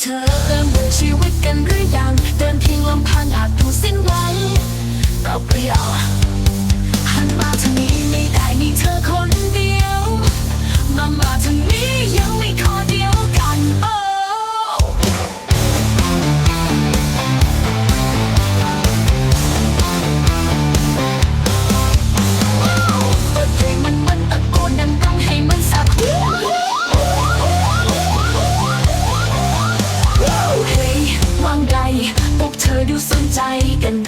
เธอเริ่มบื่อชีวิตกันหรือยัง เดินเพียงลำพังอาจดูสิ้นหวังเราเปลี่ยวหันมาทางนี้ไม่ได้มีเธอคนเดียว มามาทางนี้ยังไม่ขอ ใจกัน